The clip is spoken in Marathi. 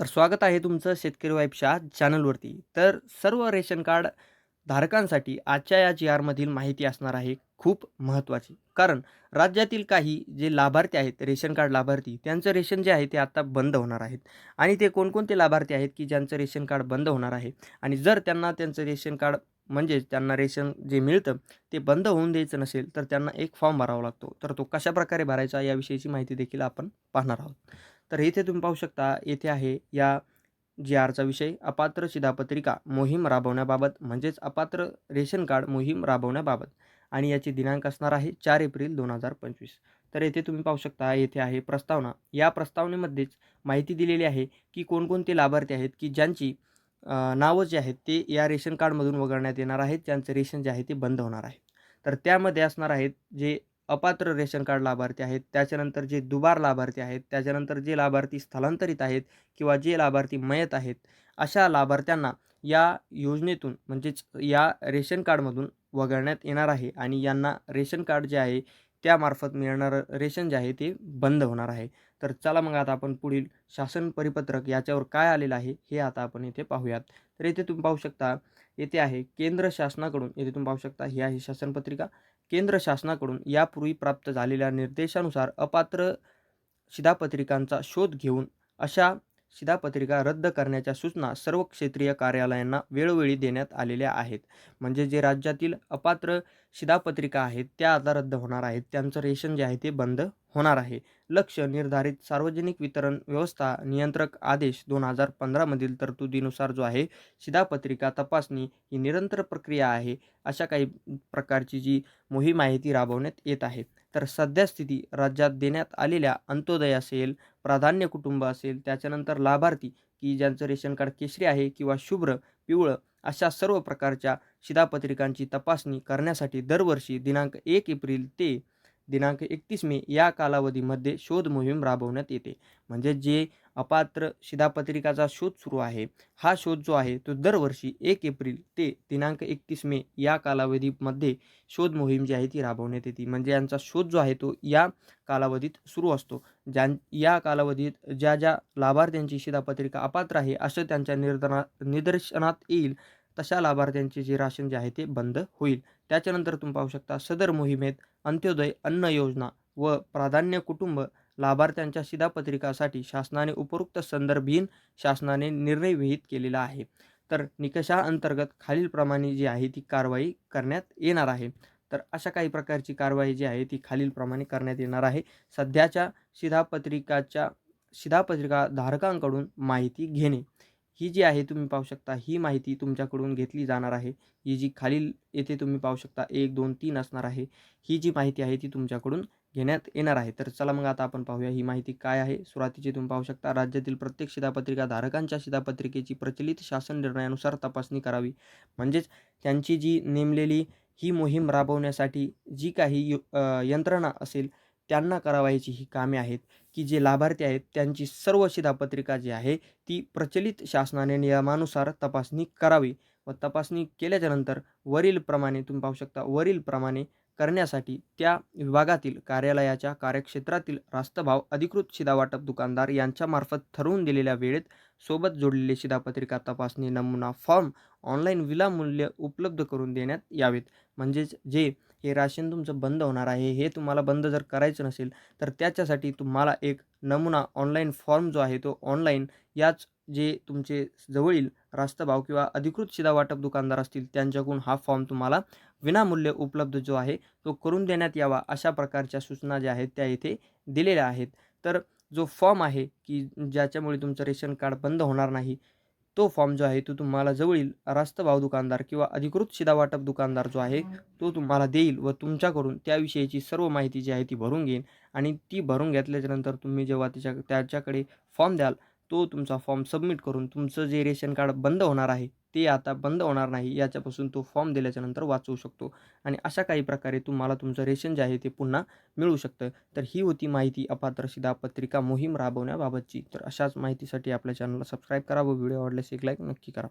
तर स्वागत आहे तुमचं शेतकरी वाईफच्या चॅनलवरती. तर सर्व रेशन कार्ड धारकांसाठी आजच्या या जी आरमधील माहिती असणार आहे खूप महत्त्वाची. कारण राज्यातील काही जे लाभार्थी आहेत रेशन कार्ड लाभार्थी त्यांचं रेशन जे आहे ते आता बंद होणार आहेत. आणि ते कोणकोणते लाभार्थी आहेत की ज्यांचं रेशन कार्ड बंद होणार आहे? आणि जर त्यांना त्यांचं रेशन कार्ड म्हणजेच त्यांना रेशन जे मिळतं ते बंद होऊन द्यायचं नसेल तर त्यांना एक फॉर्म भरावा लागतो. तर तो कशाप्रकारे भरायचा याविषयीची माहिती देखील आपण पाहणार आहोत. तर इथे तुम्ही पाहू शकता येथे आहे या जी आरचा विषय अपात्र शिधापत्रिका मोहीम राबवण्याबाबत म्हणजेच अपात्र रेशन कार्ड मोहीम राबवण्याबाबत. आणि याची दिनांक असणार आहे चार एप्रिल दोन हजार पंचवीस. तर येथे तुम्ही पाहू शकता येथे आहे प्रस्तावना. या प्रस्तावनेमध्येच माहिती दिलेली आहे की कोणकोणते लाभार्थी आहेत की ज्यांची नावं जे आहेत ते या रेशन कार्डमधून वगळण्यात येणार आहेत ज्यांचं रेशन जे आहे ते बंद होणार आहे. तर त्यामध्ये असणार आहेत जे अपात्र रेशन कार्ड लाभार्थी आहेत. त्याच्यानंतर जे दुबार लाभार्थी आहेत त्याच्यानंतर जे लाभार्थी स्थलांतरित आहेत किंवा जे लाभार्थी मयत आहेत अशा लाभार्थ्यांना या योजनेतून म्हणजेच या रेशन कार्डमधून वगळण्यात येणार आहे आणि यांना रेशन कार्ड जे आहे त्यामार्फत मिळणारं रेशन जे आहे ते बंद होणार आहे. तर चला मग आता आपण पुढील शासन परिपत्रक याच्यावर काय आलेलं आहे हे आता आपण इथे पाहूयात. तर इथे तुम्ही पाहू शकता येथे आहे. केंद्र शासनाकडून येथे तुम्ही पाहू शकता ही आहे शासनपत्रिका. केंद्र शासनाकडून यापूर्वी प्राप्त झालेल्या निर्देशानुसार अपात्र शिधापत्रिकांचा शोध घेऊन अशा शिधापत्रिका रद्द करण्याच्या सूचना सर्व क्षेत्रीय कार्यालयांना वेळोवेळी देण्यात आलेल्या आहेत. म्हणजे जे राज्यातील अपात्र शिधापत्रिका आहेत त्या आता रद्द होणार आहेत. त्यांचं रेशन जे आहे ते बंद होणार आहे. लक्ष निर्धारित सार्वजनिक वितरण व्यवस्था नियंत्रक आदेश दोन हजार पंधरामधील तरतुदीनुसार जो आहे शिधापत्रिका तपासणी ही निरंतर प्रक्रिया आहे अशा काही प्रकारची जी मोहीम आहे ती राबवण्यात येत आहे. तर सध्यास्थिती राज्यात देण्यात आलेल्या अंत्योदय असेल प्राधान्य कुटुंब असेल त्याच्यानंतर लाभार्थी की ज्यांचं रेशन कार्ड केशरी आहे किंवा शुभ्र पिवळं अशा सर्व प्रकारच्या शिधापत्रिकांची तपासणी करण्यासाठी दरवर्षी दिनांक एक एप्रिल ते दिनांक एकतीस मे या कालावधीमध्ये शोध मोहीम राबवण्यात येते. म्हणजे जे अपात्र शिधापत्रिकाचा शोध सुरू आहे हा शोध जो आहे तो दरवर्षी एक एप्रिल ते दिनांक एकतीस मे या कालावधीमध्ये शोध मोहीम जी आहे ती राबवण्यात येते. म्हणजे यांचा शोध जो आहे तो या कालावधीत सुरू असतो. ज्यां या कालावधीत ज्या ज्या लाभार्थ्यांची शिधापत्रिका अपात्र आहे असं त्यांच्या निर्दना निदर्शनात येईल. तशा लाभार्थ्यांचे जे राशन जे आहे ते बंद होईल. त्याच्यानंतर तुम्ही पाहू शकता सदर मोहिमेत अंत्योदय अन्न योजना व प्राधान्य कुटुंब लाभार्थ्यांच्या शिधापत्रिकासाठी शासनाने उपरोक्त संदर्भहीन शासनाने निर्णय विहित केलेला आहे. तर निकषाअंतर्गत खालीलप्रमाणे जी आहे ती कारवाई करण्यात येणार आहे. तर अशा काही प्रकारची कारवाई जी आहे ती खालीलप्रमाणे करण्यात येणार आहे. सध्याच्या शिधापत्रिकाच्या शिधापत्रिका धारकांकडून माहिती घेणे. ही जी आहे तुम्ही पाहू शकता ही माहिती तुमच्याकडून घेतली जाणार आहे. ही जी खालील येथे तुम्ही पाहू शकता एक दोन तीन असणार आहे. ही जी माहिती आहे ती तुमच्याकडून घेण्यात येणार आहे. तर चला मग आता आपण पाहूया ही माहिती काय आहे. सुरुवातीची तुम्ही पाहू शकता राज्यातील प्रत्येक शिधापत्रिका धारकांच्या शिधापत्रिकेची प्रचलित शासन निर्णयानुसार तपासणी करावी. म्हणजेच त्यांची जी नेमलेली ही मोहीम राबवण्यासाठी जी काही यंत्रणा असेल त्यांना करावायची ही कामे आहेत की जे लाभार्थी आहेत त्यांची सर्व शिधापत्रिका जी आहे ती प्रचलित शासनाने नियमानुसार तपासणी करावी. व तपासणी केल्याच्यानंतर वरीलप्रमाणे तुम्ही पाहू शकता वरीलप्रमाणे करण्यासाठी त्या विभागातील कार्यालयाच्या कार्यक्षेत्रातील रास्तभाव अधिकृत शिधावाटप दुकानदार यांच्यामार्फत ठरवून दिलेल्या वेळेत सोबत जोडलेले शिधापत्रिका तपासणी नमुना फॉर्म ऑनलाईन विनामूल्य उपलब्ध करून देण्यात यावेत. म्हणजेच जे हे राशन तुमचं बंद होणार आहे हे तुम्हाला बंद जर करायचं नसेल तर त्याच्यासाठी तुम्हाला एक नमुना ऑनलाईन फॉर्म जो आहे तो ऑनलाईन याच जे तुमचे जवळील रास्तभाव किंवा अधिकृत शिधा वाटप दुकानदार असतील त्यांच्याकडून हा फॉर्म तुम्हाला विनामूल्य उपलब्ध जो आहे तो करून देण्यात यावा अशा प्रकारच्या सूचना ज्या आहेत त्या इथे दिलेल्या आहेत. तर जो फॉर्म आहे की ज्याच्यामुळे तुमचं रेशन कार्ड बंद होणार नाही तो फॉर्म जो आहे तो तुम्हाला जवळील रास्तभाव दुकानदार किंवा अधिकृत शिधा वाटप दुकानदार जो आहे तो तुम्हाला देईल व तुमच्याकडून त्याविषयीची सर्व माहिती जी आहे ती भरून घेईन. आणि ती भरून घेतल्याच्यानंतर तुम्ही जेव्हा तिच्या त्याच्याकडे फॉर्म द्याल तो तुमचा फॉर्म सबमिट करून तुमचं जे रेशन कार्ड बंद होणार आहे ते आता बंद होणार नाही याच्यापासून तो फॉर्म दिल्याच्यानंतर वाचवू शकतो. आणि अशा काही प्रकारे तुम्हाला तुमचं रेशन जे आहे ते पुन्हा मिळू शकतं. तर ही होती माहिती अपात्रशिदा पत्रिका मोहीम राबवण्याबाबतची. तर अशाच माहितीसाठी आपल्या चॅनलला सबस्क्राईब करा व व्हिडिओ आवडल्यास एक लाईक नक्की करा.